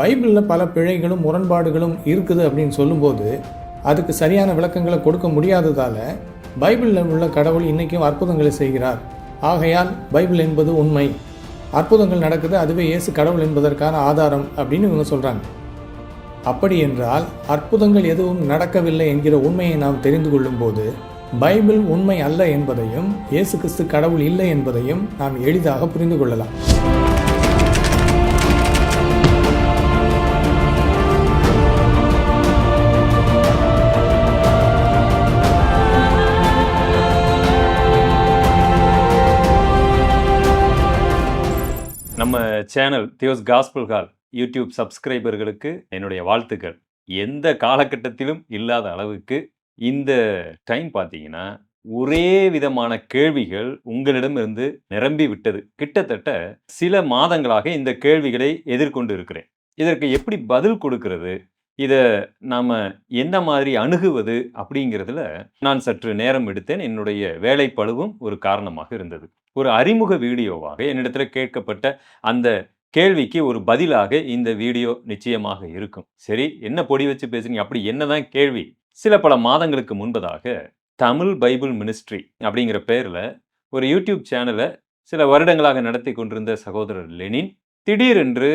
பைபிளில் பல பிழைகளும் முரண்பாடுகளும் இருக்குது அப்படின்னு சொல்லும்போது அதுக்கு சரியான விளக்கங்களை கொடுக்க முடியாததால் பைபிளில் உள்ள கடவுள் இன்றைக்கும் அற்புதங்களை செய்கிறார். ஆகையால் பைபிள் என்பது உண்மை. அற்புதங்கள் நடக்குது அதுவே இயேசு கடவுள் என்பதற்கான ஆதாரம் அப்படின்னு இவங்க சொல்கிறாங்க அப்படி என்றால் அற்புதங்கள் எதுவும் நடக்கவில்லை என்கிற உண்மையை நாம் தெரிந்து கொள்ளும்போது பைபிள் உண்மை அல்ல என்பதையும் இயேசு கிறிஸ்து கடவுள் இல்லை என்பதையும் நாம் எளிதாக புரிந்து கொள்ளலாம். நம்ம சேனல் தியோஸ் காஸ்பிள் ஹால் யூடியூப் சப்ஸ்கிரைபர்களுக்கு என்னுடைய வாழ்த்துக்கள். எந்த காலகட்டத்திலும் இல்லாத அளவுக்கு இந்த டைம் பார்த்தீங்கன்னா ஒரே விதமான கேள்விகள் உங்களிடமிருந்து நிரம்பி விட்டது. கிட்டத்தட்ட சில மாதங்களாக இந்த கேள்விகளை எதிர்கொண்டு இருக்கிறேன். இதற்கு எப்படி பதில் கொடுக்கிறது? இதை நாம் எந்த மாதிரி அணுகுவது அப்படிங்கிறதுல நான் சற்று நேரம் எடுத்தேன். என்னுடைய வேலைப்பளுவும் ஒரு காரணமாக இருந்தது. ஒரு அறிமுக வீடியோவாக என்னிடத்தில் கேட்கப்பட்ட அந்த கேள்விக்கு ஒரு பதிலாக இந்த வீடியோ நிச்சயமாக இருக்கும். சரி என்ன பொடி வச்சு பேசுறீங்க அப்படி என்னதான் கேள்வி? சில பல மாதங்களுக்கு முன்பதாக தமிழ் பைபிள் மினிஸ்ட்ரி அப்படிங்கிற பேரில் ஒரு யூடியூப் சேனலை சில வருடங்களாக நடத்தி கொண்டிருந்த சகோதரர் லெனின் திடீரென்று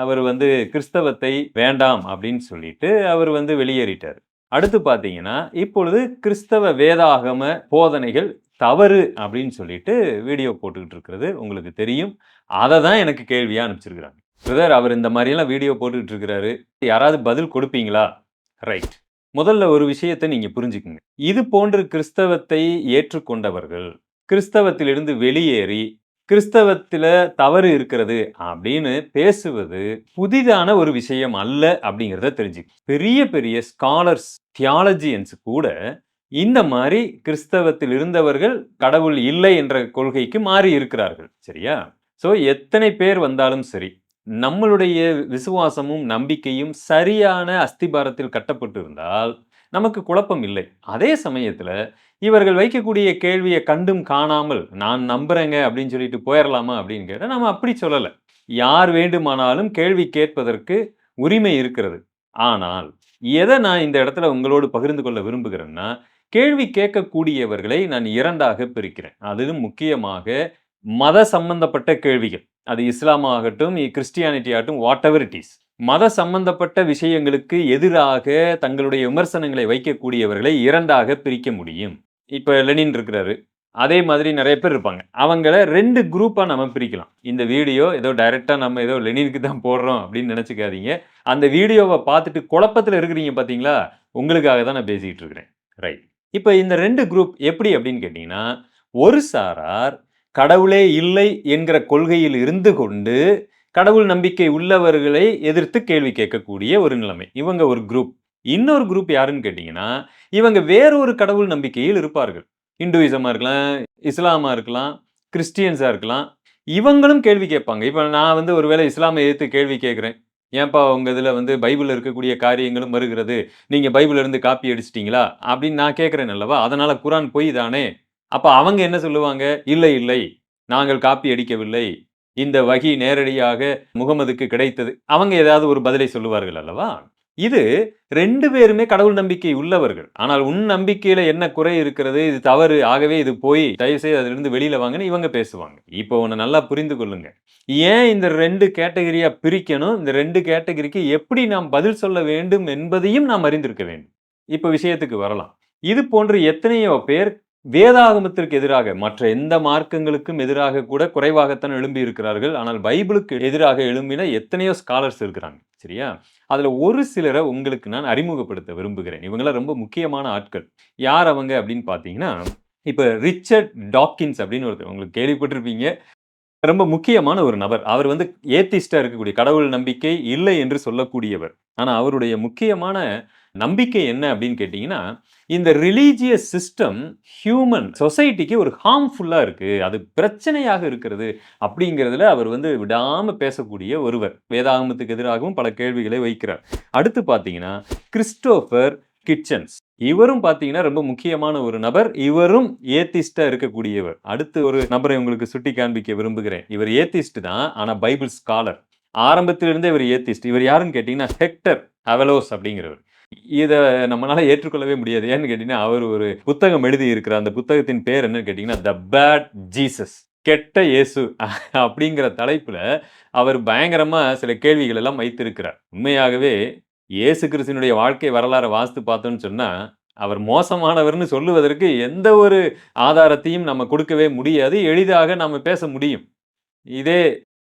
அவர் வந்து கிறிஸ்தவத்தை வேண்டாம் அப்படின்னு சொல்லிட்டு அவர் வந்து வெளியேறிட்டார். அடுத்து பார்த்தீங்கன்னா இப்பொழுது கிறிஸ்தவ வேதாகம போதனைகள் தவறு அப்படின்னு சொல்லிட்டு வீடியோ போட்டுக்கிட்டு இருக்கிறது உங்களுக்கு தெரியும். அதை தான் எனக்கு கேள்வியாக அனுப்பிச்சிருக்கிறாங்க. பிரதர் அவர் இந்த மாதிரியெல்லாம் வீடியோ போட்டுக்கிட்டு இருக்கிறாரு. யாராவது பதில் கொடுப்பீங்களா? ரைட். முதல்ல ஒரு விஷயத்தை நீங்கள் புரிஞ்சுக்குங்க. இது போன்று கிறிஸ்தவத்தை ஏற்றுக்கொண்டவர்கள் கிறிஸ்தவத்திலிருந்து வெளியேறி கிறிஸ்தவத்தில் தவறு இருக்கிறது அப்படின்னு பேசுவது புதிதான ஒரு விஷயம் அல்ல அப்படிங்கிறத தெரிஞ்சு. பெரிய பெரிய ஸ்காலர்ஸ் தியாலஜியன்ஸ் கூட இந்த மாதிரி கிறிஸ்தவத்தில் இருந்தவர்கள் கடவுள் இல்லை என்ற கொள்கைக்கு மாறி இருக்கிறார்கள் சரியா? ஸோ எத்தனை பேர் வந்தாலும் சரி நம்மளுடைய விசுவாசமும் நம்பிக்கையும் சரியான அஸ்திபாரத்தில் கட்டப்பட்டிருந்தால் நமக்கு குழப்பம் இல்லை. அதே சமயத்தில் இவர்கள் வைக்கக்கூடிய கேள்வியை கண்டும் காணாமல் நான் நம்புகிறேங்க அப்படின்னு சொல்லிட்டு போயிடலாமா அப்படின்னு கேட்டால் நம்ம அப்படி சொல்லலை. யார் வேண்டுமானாலும் கேள்வி கேட்பதற்கு உரிமை இருக்கிறது. ஆனால் எதை நான் இந்த இடத்துல உங்களோடு பகிர்ந்து கொள்ள விரும்புகிறேன்னா கேள்வி கேட்கக்கூடியவர்களை நான் இரண்டாக பிரிக்கிறேன். அதிலும் முக்கியமாக மத சம்பந்தப்பட்ட கேள்விகள். அது இஸ்லாம் ஆகட்டும் கிறிஸ்டியானிட்டி ஆகட்டும் வாட் எவர் இட் இஸ் மத சம்பந்தப்பட்ட விஷயங்களுக்கு எதிராக தங்களுடைய விமர்சனங்களை வைக்கக்கூடியவர்களை இரண்டாக பிரிக்க முடியும். இப்போ லெனின் இருக்கிறாரு. அதே மாதிரி நிறைய பேர் இருப்பாங்க. அவங்கள ரெண்டு குரூப்பாக நம்ம பிரிக்கலாம். இந்த வீடியோ ஏதோ டைரெக்டாக நம்ம ஏதோ லெனினுக்கு தான் போடுறோம் அப்படின்னு நினச்சிக்காதீங்க. அந்த வீடியோவை பார்த்துட்டு குழப்பத்தில் இருக்கிறீங்க பார்த்தீங்களா உங்களுக்காக தான் நான் பேசிக்கிட்டு இருக்கிறேன். ரைட் இப்போ இந்த ரெண்டு குரூப் எப்படி அப்படின்னு கேட்டிங்கன்னா ஒரு சாரார் கடவுளே இல்லை என்கிற கொள்கையில் இருந்து கொண்டு கடவுள் நம்பிக்கை உள்ளவர்களை எதிர்த்து கேள்வி கேட்கக்கூடிய ஒரு நிலைமை. இவங்க ஒரு குரூப் இன்னொரு குரூப் யாருன்னு கேட்டிங்கன்னா இவங்க வேறொரு கடவுள் நம்பிக்கையில் இருப்பார்கள். இந்துவிசமாக இருக்கலாம் இஸ்லாமாக இருக்கலாம் கிறிஸ்டியன்ஸாக இருக்கலாம் இவங்களும் கேள்வி கேட்பாங்க. இப்போ நான் வந்து ஒருவேளை இஸ்லாமை எதிர்த்து கேள்வி கேட்குறேன். ஏன்பா உங்கள் இதில் வந்து பைபிளில் இருக்கக்கூடிய காரியங்களும் வருகிறது நீங்கள் பைபிளிலேருந்து காப்பி அடிச்சிட்டிங்களா? அப்படின்னு நான் கேட்குறேன் அல்லவா? அதனால் குரான் பொய் தானே? அப்போ அவங்க என்ன சொல்லுவாங்க? இல்லை இல்லை நாங்கள் காப்பி அடிக்கவில்லை. இந்த வகி நேரடியாக முகமதுக்கு கிடைத்தது. அவங்க ஏதாவது ஒரு பதிலை சொல்லுவார்கள் அல்லவா? இது ரெண்டு பேருமே கடவுள் நம்பிக்கை உள்ளவர்கள். ஆனால் உன் நம்பிக்கையில என்ன குறை இருக்கிறது? இது தவறு. ஆகவே இது போய் தயவுசெய்து அதிலிருந்து வெளியில வாங்கன்னு இவங்க பேசுவாங்க. இப்போ உன்னை நல்லா புரிந்து கொள்ளுங்க. ஏன் இந்த ரெண்டு கேட்டகரியா பிரிக்கணும்? இந்த ரெண்டு கேட்டகரிக்கு எப்படி நாம் பதில் சொல்ல வேண்டும் என்பதையும் நாம் அறிந்திருக்க வேண்டும். இப்போ விஷயத்துக்கு வரலாம். இது போன்று எத்தனையோ பேர் வேதாகமத்திற்கு எதிராக மற்ற எந்த மார்க்கங்களுக்கும் எதிராக கூட குறைவாகத்தான் எழும்பி இருக்கிறார்கள். ஆனால் பைபிளுக்கு எதிராக எழும்பின எத்தனையோ ஸ்காலர்ஸ் இருக்கிறாங்க சரியா? அதில் ஒரு சிலரை உங்களுக்கு நான் அறிமுகப்படுத்த விரும்புகிறேன். இவங்களாம் ரொம்ப முக்கியமான ஆட்கள். யார் அவங்க அப்படின்னு பார்த்தீங்கன்னா இப்போ ரிச்சர்ட் டாக்கின்ஸ் அப்படின்னு ஒருத்தர் உங்களுக்கு கேள்விப்பட்டிருப்பீங்க. ரொம்ப முக்கியமான ஒரு நபர். அவர் வந்து ஏத்திஸ்டாக இருக்கக்கூடிய கடவுள் நம்பிக்கை இல்லை என்று சொல்லக்கூடியவர். ஆனால் அவருடைய முக்கியமான நம்பிக்கை என்ன அப்படின்னு கேட்டிங்கன்னா இந்த ரிலீஜியஸ் சிஸ்டம் ஹியூமன் சொசைட்டிக்கு ஒரு ஹார்ம்ஃபுல்லாக இருக்குது அது பிரச்சனையாக இருக்கிறது அப்படிங்கிறதுல அவர் வந்து விடாமல் பேசக்கூடிய ஒருவர். வேதாகமத்துக்கு எதிராகவும் பல கேள்விகளை வைக்கிறார். அடுத்து பார்த்தீங்கன்னா கிறிஸ்டோஃபர் கிச்சன்ஸ் இவரும் பார்த்தீங்கன்னா ரொம்ப முக்கியமான ஒரு நபர். இவரும் ஏத்திஸ்டாக இருக்கக்கூடியவர். அடுத்து ஒரு நபரை உங்களுக்கு சுட்டி காண்பிக்க விரும்புகிறேன். இவர் ஏத்திஸ்ட் தான் ஆனால் பைபிள் ஸ்காலர் ஆரம்பத்திலிருந்தே இவர் ஏத்திஸ்ட் இவர் யாருன்னு கேட்டிங்கன்னா ஹெக்டர் அவலோஸ் அப்படிங்கிறவர். இதை நம்மளால ஏற்றுக்கொள்ளவே முடியாது. ஏன்னு கேட்டீங்கன்னா அவர் ஒரு புத்தகம் எழுதி இருக்கிற அந்த புத்தகத்தின் பேர் என்னன்னு கேட்டிங்கன்னா த பேட் ஜீசஸ் கெட்ட இயேசு அப்படிங்கிற தலைப்பில் அவர் பயங்கரமாக சில கேள்விகள் எல்லாம் வைத்திருக்கிறார். உண்மையாகவே இயேசு கிறிஸ்தினுடைய வாழ்க்கை வரலாறை வாஸ்து பார்த்தோன்னு சொன்னால் அவர் மோசமானவர்னு சொல்லுவதற்கு எந்த ஒரு ஆதாரத்தையும் நம்ம கொடுக்கவே முடியாது. எளிதாக நம்ம பேச முடியும். இதே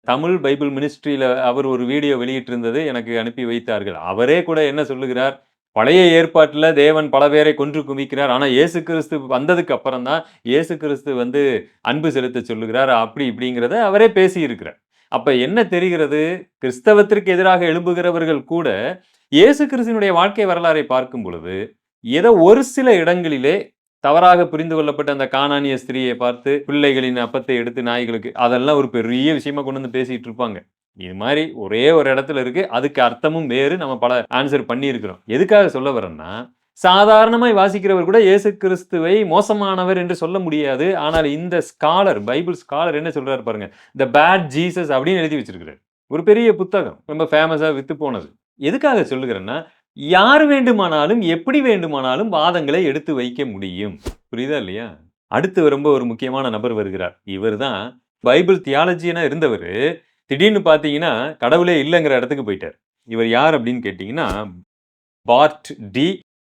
தமிழ் பைபிள் மினிஸ்ட்ரியில் அவர் ஒரு வீடியோ வெளியிட்டிருந்தது எனக்கு அனுப்பி வைத்தார்கள். அவரே கூட என்ன சொல்லுகிறார்? பழைய ஏற்பாட்டில் தேவன் பல பேரை கொன்று குவிக்கிறார். ஆனால் இயேசு கிறிஸ்து வந்ததுக்கு அப்புறம் தான் இயேசு கிறிஸ்து வந்து அன்பு செலுத்த சொல்லுகிறார். அப்படி இப்படிங்கிறத அவரே பேசியிருக்கிறார். அப்போ என்ன தெரிகிறது? கிறிஸ்தவத்திற்கு எதிராக எழும்புகிறவர்கள் கூட இயேசு கிறிஸ்துனுடைய வாழ்க்கை வரலாறை பார்க்கும் பொழுது ஏதோ ஒரு சில இடங்களிலே தவறாக புரிந்து கொள்ளப்பட்ட அந்த காணானிய ஸ்திரியை பார்த்து பிள்ளைகளின் அப்பத்தை எடுத்து நாய்களுக்கு அதெல்லாம் ஒரு பெரிய விஷயமா கொண்டு வந்து பேசிட்டு இருப்பாங்க. இது மாதிரி ஒரே ஒரு இடத்துல இருக்கு. அதுக்கு அர்த்தமும் வேறு. நம்ம பல ஆன்சர் பண்ணியிருக்கிறோம். எதுக்காக சொல்ல வரேன்னா சாதாரணமாய் வாசிக்கிறவர் கூட இயேசு கிறிஸ்துவை மோசமானவர் என்று சொல்ல முடியாது. ஆனால் இந்த ஸ்காலர் பைபிள் ஸ்காலர் என்ன சொல்றாரு பாருங்க. த பேட் ஜீசஸ் அப்படின்னு எழுதி வச்சிருக்கிறார். ஒரு பெரிய புத்தகம். ரொம்ப ஃபேமஸா வித்து போனது. எதுக்காக சொல்லுகிறேன்னா யார் வேண்டுமானாலும் எப்படி வேண்டுமானாலும் வாதங்களை எடுத்து வைக்க முடியும். புரியுதா இல்லையா? அடுத்து ரொம்ப ஒரு முக்கியமான நபர் வருகிறார். இவர் தான் பைபிள் தியாலஜியனா இருந்தவர். திடீர்னு பார்த்தீங்கன்னா கடவுளே இல்லைங்கிற இடத்துக்கு போயிட்டார். இவர் யார் அப்படின்னு கேட்டிங்கன்னா பார்ட் டி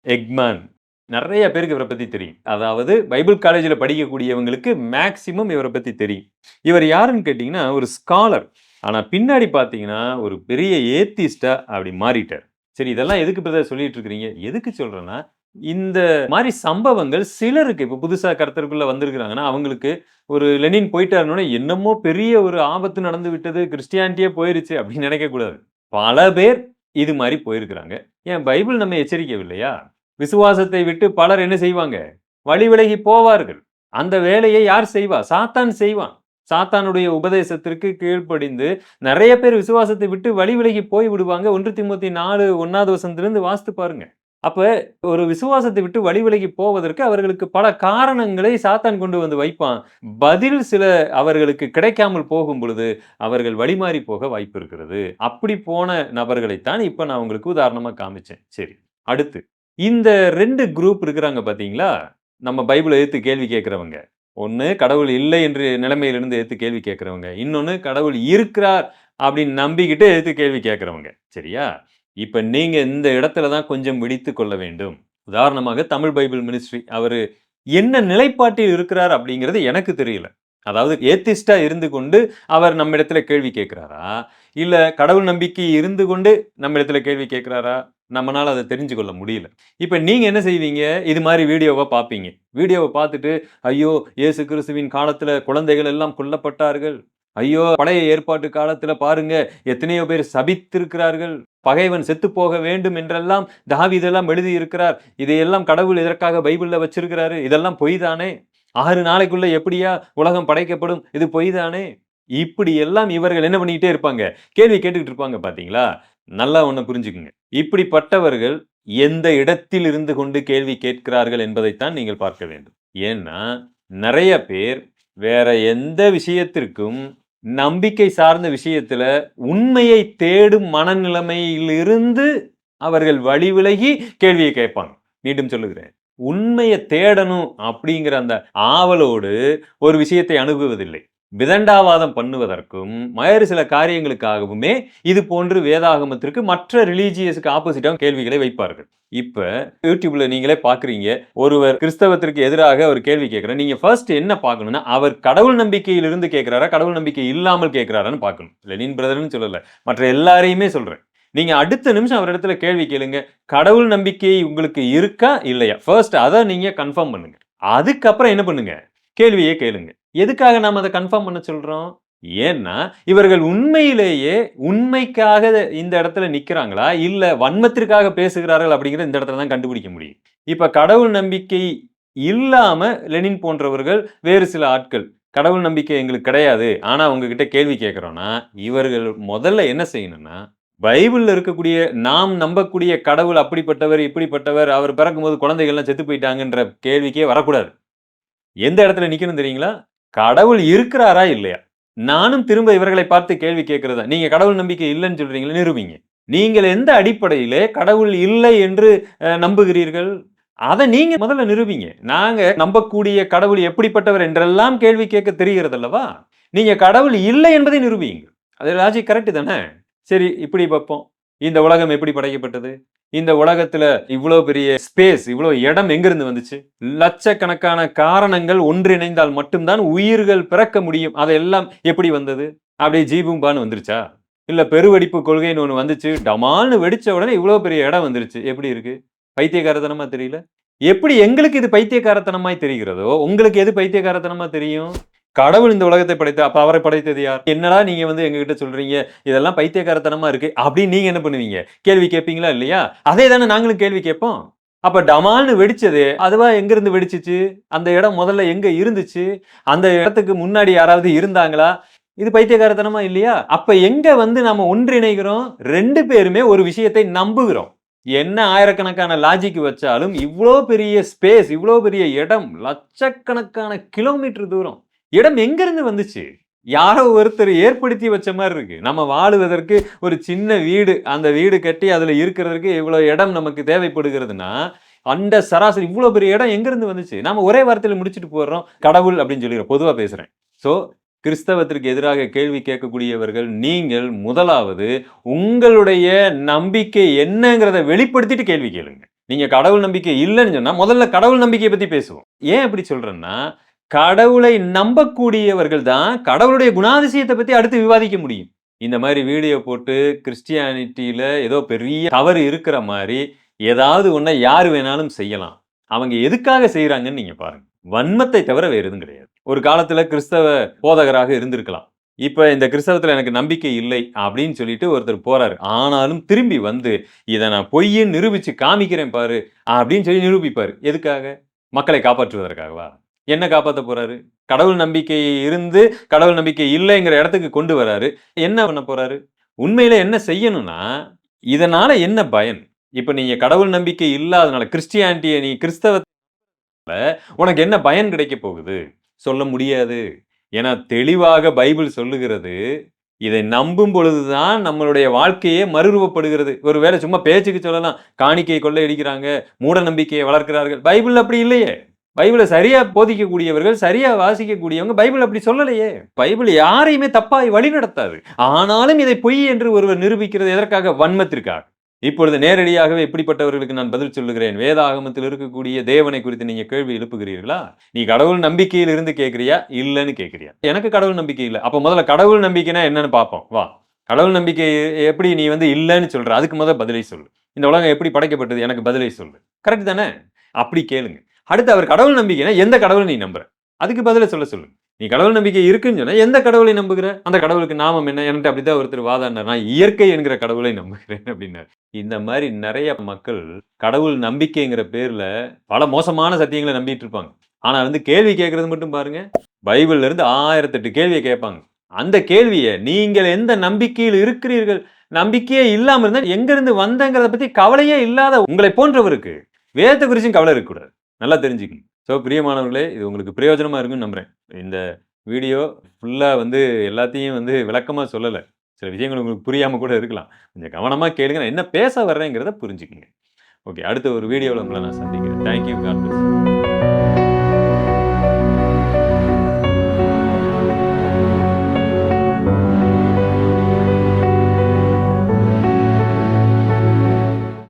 எக்மேன். நிறைய பேருக்கு இவரை பற்றி தெரியும். அதாவது பைபிள் காலேஜில் படிக்கக்கூடியவங்களுக்கு மேக்சிமம் இவரை பற்றி தெரியும். இவர் யாருன்னு கேட்டிங்கன்னா ஒரு ஸ்காலர். ஆனால் பின்னாடி பார்த்தீங்கன்னா ஒரு பெரிய ஏத்திஸ்டா அப்படி மாறிட்டார். சரி இதெல்லாம் எதுக்கு பிரதர் சொல்லிட்டு இருக்கிறீங்க? எதுக்கு சொல்கிறேன்னா இந்த மாதிரி சம்பவங்கள் சிலருக்கு இப்போ புதுசாக கருத்தருக்குள்ள வந்திருக்கிறாங்கன்னா அவங்களுக்கு ஒரு லெனின் போயிட்டாருன்னு என்னமோ பெரிய ஒரு ஆபத்து நடந்து விட்டது கிறிஸ்டியானிட்டியே போயிருச்சு அப்படின்னு நினைக்கக்கூடாது பல பேர் இது மாதிரி போயிருக்கிறாங்க. ஏன் பைபிள் நம்ம எச்சரிக்கவில்லையா? விசுவாசத்தை விட்டு பலர் என்ன செய்வாங்க? வழி விலகி போவார்கள். அந்த வேலையை யார் செய்வா? சாத்தான் செய்வான். சாத்தானுடைய உபதேசத்திற்கு கீழ்ப்படிந்து நிறைய பேர் விசுவாசத்தை விட்டு வழி விலகி போய் விடுவாங்க. ஒன்று திமுத்தி நாலு ஒன்னாவது வசந்திலிருந்து வாசித்து பாருங்க. அப்போ ஒரு விசுவாசத்தை விட்டு வழி விலகி போவதற்கு அவர்களுக்கு பல காரணங்களை சாத்தான் கொண்டு வந்து வைப்பான். பதில் சில அவர்களுக்கு கிடைக்காமல் போகும் பொழுது அவர்கள் வழிமாறி போக வாய்ப்பு இருக்கிறது. அப்படி போன நபர்களைத்தான் இப்போ நான் உங்களுக்கு உதாரணமாக காமிச்சேன். சரி அடுத்து. இந்த ரெண்டு குரூப் இருக்கிறாங்க பார்த்தீங்களா நம்ம பைபிளை எடுத்து கேள்வி கேட்குறவங்க. ஒன்று கடவுள் இல்லை என்று நிலைமையிலிருந்து எடுத்து கேள்வி கேட்குறவங்க. இன்னொன்று கடவுள் இருக்கிறார் அப்படின்னு நம்பிக்கிட்டு எடுத்து கேள்வி கேட்குறவங்க. சரியா? இப்போ நீங்கள் இந்த இடத்துல தான் கொஞ்சம் விழித்து கொள்ள வேண்டும். உதாரணமாக தமிழ் பைபிள் மினிஸ்ட்ரி அவர் என்ன நிலைப்பாட்டில் இருக்கிறார் அப்படிங்கிறது எனக்கு தெரியல. அதாவது ஏத்திஸ்டா இருந்து கொண்டு அவர் நம்ம இடத்துல கேள்வி கேட்கிறாரா? இல்லை கடவுள் நம்பிக்கை இருந்து கொண்டு நம்ம இடத்துல கேள்வி கேட்கிறாரா? நம்மளால் அதை தெரிஞ்சு கொள்ள முடியல. இப்போ நீங்கள் என்ன செய்வீங்க? இது மாதிரி வீடியோவை பார்ப்பீங்க. வீடியோவை பார்த்துட்டு ஐயோ இயேசு கிறிஸ்துவின் காலத்தில் குழந்தைகள் எல்லாம் கொல்லப்பட்டார்கள். ஐயோ பழைய ஏற்பாட்டு காலத்துல பாருங்க எத்தனையோ பேர் சபித்திருக்கிறார்கள். பகைவன் செத்து போக வேண்டும் என்றெல்லாம் தாவீதெல்லாம் எழுதி இருக்கிறார் இதையெல்லாம் கடவுள் இதற்காக பைபிளில் வச்சிருக்கிறாரு? இதெல்லாம் பொய் தானே ஆறு நாளைக்குள்ள எப்படியா உலகம் படைக்கப்படும்? இது பொய் தானே இப்படி எல்லாம் இவர்கள் என்ன பண்ணிக்கிட்டே இருப்பாங்க? கேள்வி கேட்டுக்கிட்டு இருப்பாங்க பாத்தீங்களா? நல்லா ஒண்ணு புரிஞ்சுக்குங்க. இப்படிப்பட்டவர்கள் எந்த இடத்தில் இருந்து கொண்டு கேள்வி கேட்கிறார்கள் என்பதைத்தான் நீங்கள் பார்க்க வேண்டும். ஏன்னா நிறைய பேர் வேற எந்த விஷயத்திற்கும் நம்பிக்கை சார்ந்த விஷயத்துல உண்மையை தேடும் மனநிலைமையிலிருந்து அவர்கள் வழி விலகி கேள்வியை கேட்பாங்க. மீண்டும் சொல்லுகிறேன். உண்மையை தேடணும் அப்படிங்கிற அந்த ஆவலோடு ஒரு விஷயத்தை அணுகுவதில்லை விதண்டாவாதம் பண்ணுவதற்கும் வேறு சில காரியங்களுக்காகவுமே இது போன்று வேதாகமத்திற்கு மற்ற ரிலீஜியஸுக்கு ஆப்போசிட்டாக கேள்விகளை வைப்பார்கள். இப்போ யூடியூப்ல நீங்களே பார்க்குறீங்க ஒருவர் கிறிஸ்தவத்திற்கு எதிராக ஒரு கேள்வி கேட்கிறார் நீங்கள் ஃபர்ஸ்ட் என்ன பார்க்கணும்னா அவர் கடவுள் நம்பிக்கையிலிருந்து கேட்குறாரா கடவுள் நம்பிக்கை இல்லாமல் கேட்குறாரான்னு பார்க்கணும். லெனின் பிரதர்னு சொல்லலை மற்ற எல்லாரையுமே சொல்கிறேன் நீங்கள் அடுத்த நிமிஷம் அவர் இடத்துல கேள்வி கேளுங்க கடவுள் நம்பிக்கை உங்களுக்கு இருக்கா இல்லையா? ஃபர்ஸ்ட் அதை நீங்கள் கன்ஃபார்ம் பண்ணுங்க. அதுக்கப்புறம் என்ன பண்ணுங்க? கேள்வியே கேளுங்க. எதுக்காக நாம் அதை கன்ஃபார்ம் பண்ண சொல்கிறோம் ஏன்னா இவர்கள் உண்மையிலேயே உண்மைக்காக இந்த இடத்துல நிற்கிறாங்களா இல்லை வன்மத்திற்காக பேசுகிறார்கள் அப்படிங்கிற இந்த இடத்துல தான் கண்டுபிடிக்க முடியும். இப்போ கடவுள் நம்பிக்கை இல்லாமல் லெனின் போன்றவர்கள் வேறு சில ஆட்கள். கடவுள் நம்பிக்கை எங்களுக்கு கிடையாது. ஆனால் உங்ககிட்ட கேள்வி கேட்குறோன்னா இவர்கள் முதல்ல என்ன செய்யணும்னா பைபிளில் இருக்கக்கூடிய நாம் நம்பக்கூடிய கடவுள் அப்படிப்பட்டவர் இப்படிப்பட்டவர் அவர் பிறக்கும்போது குழந்தைகள்லாம் செத்து போயிட்டாங்கன்ற கேள்விக்கே வரக்கூடாது. எந்த இடத்துல நிற்கணும் தெரியுங்களா? கடவுள் இருக்கிறாரா இல்லையா? நானும் திரும்ப இவர்களை பார்த்து கேள்வி கேட்கிறதா? நீங்க கடவுள் நம்பிக்கை இல்லைன்னு சொல்றீங்களே நிரூபிங்க. நீங்கள் எந்த அடிப்படையிலே கடவுள் இல்லை என்று நம்புகிறீர்கள்? அதை நீங்க முதல்ல நிரூபிங்க. நாங்க நம்பக்கூடிய கடவுள் எப்படிப்பட்டவர் என்றெல்லாம் கேள்வி கேட்க தெரிகிறது அல்லவா நீங்க கடவுள் இல்லை என்பதை நிரூபிங்க அது லாஜிக் கரெக்ட் தானே? சரி இப்படி பார்ப்போம். இந்த உலகம் எப்படி படைக்கப்பட்டது? இந்த உலகத்துல இவ்வளோ பெரிய ஸ்பேஸ் இவ்வளோ இடம் எங்கிருந்து வந்துச்சு? லட்சக்கணக்கான காரணங்கள் ஒன்றிணைந்தால் மட்டும்தான் உயிர்கள் பிறக்க முடியும். அதெல்லாம் எப்படி வந்தது? அப்படியே ஜீபும்பான்னு வந்துருச்சா? இல்ல பெருவெடிப்பு கொள்கைன்னு ஒன்று வந்துச்சு. டமால்னு வெடிச்ச உடனே இவ்வளோ பெரிய இடம் வந்துருச்சு. எப்படி இருக்கு? பைத்தியகாரத்தனமா தெரியல. எப்படி எங்களுக்கு இது பைத்தியகாரத்தனமாய் தெரிகிறதோ உங்களுக்கு எது பைத்தியகாரத்தனமா தெரியும்? கடவுள் இந்த உலகத்தை படைத்த அப்ப அவரை படைத்தது யார்? என்னடா நீங்க வந்து எங்ககிட்ட சொல்றீங்க? இதெல்லாம் பைத்தியக்காரத்தனமா இருக்கு. அப்படின்னு நீங்க என்ன பண்ணுவீங்க? கேள்வி கேட்பீங்களா இல்லையா? அதே தானே நாங்களும் கேள்வி கேட்போம். அப்ப டமால்னு வெடிச்சது அதுவா எங்க இருந்து வெடிச்சிச்சு? அந்த இடம் முதல்ல எங்க இருந்துச்சு? அந்த இடத்துக்கு முன்னாடி யாராவது இருந்தாங்களா? இது பைத்தியக்காரத்தனமா இல்லையா? அப்ப எங்க வந்து நாம ஒன்றிணைகிறோம்? ரெண்டு பேருமே ஒரு விஷயத்தை நம்புகிறோம். என்ன ஆயிரக்கணக்கான லாஜிக் வச்சாலும் இவ்வளோ பெரிய ஸ்பேஸ் இவ்வளோ பெரிய இடம் லட்சக்கணக்கான கிலோமீட்டர் தூரம். இடம் எங்கேருந்து வந்துச்சு? யாரோ ஒருத்தர் ஏற்படுத்தி வச்ச மாதிரி இருக்கு. நம்ம வாழுவதற்கு ஒரு சின்ன வீடு அந்த வீடு கட்டி அதில் இருக்கிறதுக்கு இவ்வளோ இடம் நமக்கு தேவைப்படுகிறதுனா அந்த சராசரி இவ்வளோ பெரிய இடம் எங்கேருந்து வந்துச்சு? நம்ம ஒரே வாரத்தில் முடிச்சுட்டு போடுறோம் கடவுள் அப்படின்னு சொல்லிடுறோம். பொதுவாக பேசுகிறேன் ஸோ கிறிஸ்தவத்திற்கு எதிராக கேள்வி கேட்கக்கூடியவர்கள் நீங்கள் முதலாவது உங்களுடைய நம்பிக்கை என்னங்கிறத வெளிப்படுத்திட்டு கேள்வி கேளுங்க. நீங்கள் கடவுள் நம்பிக்கை இல்லைன்னு சொன்னால் முதல்ல கடவுள் நம்பிக்கையை பற்றி பேசுவோம். ஏன் அப்படி சொல்கிறேன்னா கடவுளை நம்பக்கூடியவர்கள் தான் கடவுளுடைய குணாதிசயத்தை பற்றி அடுத்து விவாதிக்க முடியும். இந்த மாதிரி வீடியோ போட்டு கிறிஸ்டியானிட்டியில் ஏதோ பெரிய தவறு இருக்கிற மாதிரி ஏதாவது ஒன்றை யார் வேணாலும் செய்யலாம். அவங்க எதுக்காக செய்கிறாங்கன்னு நீங்கள் பாருங்க. வன்மத்தை தவிர வேறு எதுவும் கிடையாது. ஒரு காலத்தில் கிறிஸ்தவ போதகராக இருந்திருக்கலாம். இப்போ இந்த கிறிஸ்தவத்தில் எனக்கு நம்பிக்கை இல்லை அப்படின்னு சொல்லிட்டு ஒருத்தர் போறாரு. ஆனாலும் திரும்பி வந்து இதை நான் பொய்யே நிரூபித்து காமிக்கிறேன் பாரு அப்படின்னு சொல்லி நிரூபிப்பார். எதுக்காக? மக்களை காப்பாற்றுவதற்காகவா? என்ன காப்பாற்ற போறாரு? கடவுள் நம்பிக்கை இருந்து கடவுள் நம்பிக்கை இல்லைங்கிற இடத்துக்கு கொண்டு வராரு. என்ன பண்ண போறாரு? உண்மையில என்ன செய்யணும்னா இதனால என்ன பயன்? இப்ப நீங்க கடவுள் நம்பிக்கை இல்லாதனால கிறிஸ்டியானிட்டியை நீ கிறிஸ்தவ உனக்கு என்ன பயன் கிடைக்க போகுது? சொல்ல முடியாது. ஏன்னா தெளிவாக பைபிள் சொல்லுகிறது இதை நம்பும் பொழுதுதான் நம்மளுடைய வாழ்க்கையே மறுரூபப்படுகிறது. ஒருவேளை சும்மா பேச்சுக்கு சொல்லலாம். காணிக்கை கொள்ளையடிக்கிறாங்க மூட நம்பிக்கையை வளர்க்கிறார்கள். பைபிள் அப்படி இல்லையே. பைபிளை சரியா போதிக்கக்கூடியவர்கள் சரியா வாசிக்கக்கூடியவங்க பைபிள் அப்படி சொல்லலையே. பைபிள் யாரையுமே தப்பாய் வழி நடத்தாது. ஆனாலும் இதை பொய் என்று ஒருவர் நிரூபிக்கிறது எதற்காக? வன்மத்திற்காக. இப்பொழுது நேரடியாகவே இப்படிப்பட்டவர்களுக்கு நான் பதில் சொல்லுகிறேன். வேதாகமத்தில் இருக்கக்கூடிய தேவனை குறித்து நீங்க கேள்வி எழுப்புகிறீர்களா? நீ கடவுள் நம்பிக்கையில் இருந்து கேட்கிறியா? இல்லைன்னு கேட்கிறியா? எனக்கு கடவுள் நம்பிக்கை இல்லை. அப்ப முதல்ல கடவுள் நம்பிக்கைனா என்னன்னு பார்ப்போம். வா. கடவுள் நம்பிக்கை எப்படி நீ வந்து இல்லைன்னு சொல்ற? அதுக்கு முதல்ல பதிலை சொல்லு. இந்த உலகம் எப்படி படைக்கப்பட்டது? எனக்கு பதிலை சொல்லு. கரெக்ட் தானே? அப்படி கேளுங்க. அடுத்து அவர் கடவுள் நம்பிக்கைனா எந்த கடவுளை நீ நம்புற? அதுக்கு பதிலாக சொல்ல சொல்லுங்க நீ கடவுள் நம்பிக்கை இருக்குன்னு சொன்னால் எந்த கடவுளை நம்புகிற? அந்த கடவுளுக்கு நாமம் என்ன? என்கிட்ட அப்படிதான் ஒருத்தர் வாதாடினார். நான் இயற்கை என்கிற கடவுளை நம்புகிறேன் அப்படின்னாரு. இந்த மாதிரி நிறைய மக்கள் கடவுள் நம்பிக்கைங்கிற பேரில் பல மோசமான சத்தியங்களை நம்பிட்டு இருப்பாங்க. ஆனால் வந்து கேள்வி கேட்கறது மட்டும் பாருங்க. பைபிள்ல இருந்து ஆயிரத்தெட்டு கேள்வியை கேட்பாங்க. அந்த கேள்வியை நீங்கள் எந்த நம்பிக்கையில் இருக்கிறீர்கள்? நம்பிக்கையே இல்லாமல் இருந்தால் எங்கிருந்து வந்தங்கிறத பற்றி கவலையே இல்லாத உங்களை போன்றவருக்கு வேதத்தை குறிச்சும் கவலை இருக்கக்கூடாது. நல்லா தெரிஞ்சுக்கணும். ஸோ பிரியமானவர்களே இது உங்களுக்கு பிரயோஜனமாக இருக்குன்னு நம்புகிறேன் இந்த வீடியோ ஃபுல்லாக வந்து எல்லாத்தையும் வந்து விளக்கமாக சொல்லலை. சில விஷயங்கள் உங்களுக்கு புரியாமல் கூட இருக்கலாம். கொஞ்சம் கவனமாக கேளுங்க. நான் என்ன பேச வர்றேங்கிறத புரிஞ்சுக்குங்க. ஓகே அடுத்த ஒரு வீடியோவில் உங்களை நான் சந்திக்கிறேன். Thank you God